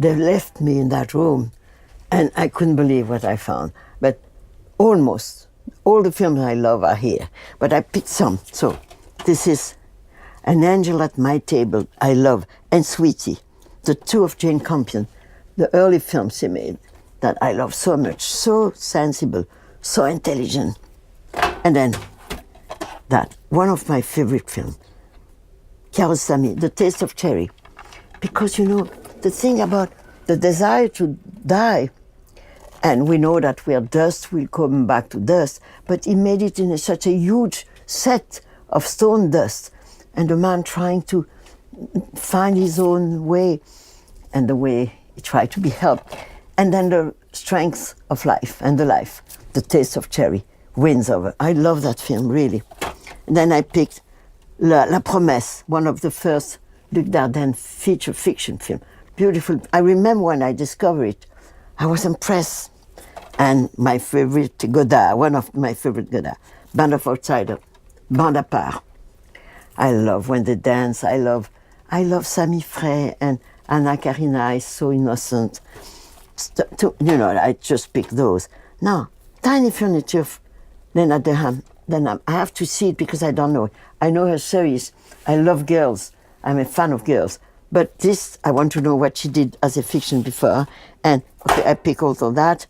they left me in that room, and I couldn't believe what I found. But almost all the films I love are here, but I picked some. So this is An Angel at My Table, I love, and Sweetie, the two of Jane Campion, the early films she made that I love so much, so sensible, so intelligent. And then that, one of my favorite films, Kiarostami, The Taste of Cherry. Because you know, the thing about the desire to die, and we know that we are dust, we'll come back to dust, but he made it in a, such a huge set of stone dust, and the man trying to find his own way, and the way he tried to be helped, and then the strength of life and the life, the taste of cherry wins over. I love that film really. And then I picked La, La Promesse, one of the first Luc Dardenne feature fiction film. Beautiful. I remember when I discovered it, I was impressed. And my favorite Godard, one of my favorite Godard, Band of Outsider, Bande à part. I love when they dance. I love, I love Sami Frey and Anna Karina is so innocent. St- to, you know, I just pick those. Now, Tiny Furniture, of Lena Dunham. Then I have to see it because I don't know. I know her series. I love girls. I'm a fan of girls. But this, I want to know what she did as a fiction before. And okay, I pick also that.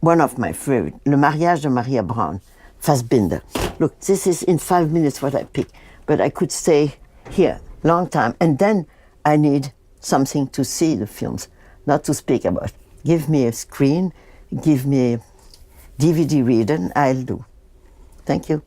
One of my favorite, Le Mariage de Maria Brown, Fassbinder. Look, this is in five minutes what I pick. But I could stay here long time. And then I need something to see the films, not to speak about. Give me a screen, give me a DVD reader, and I'll do. Thank you.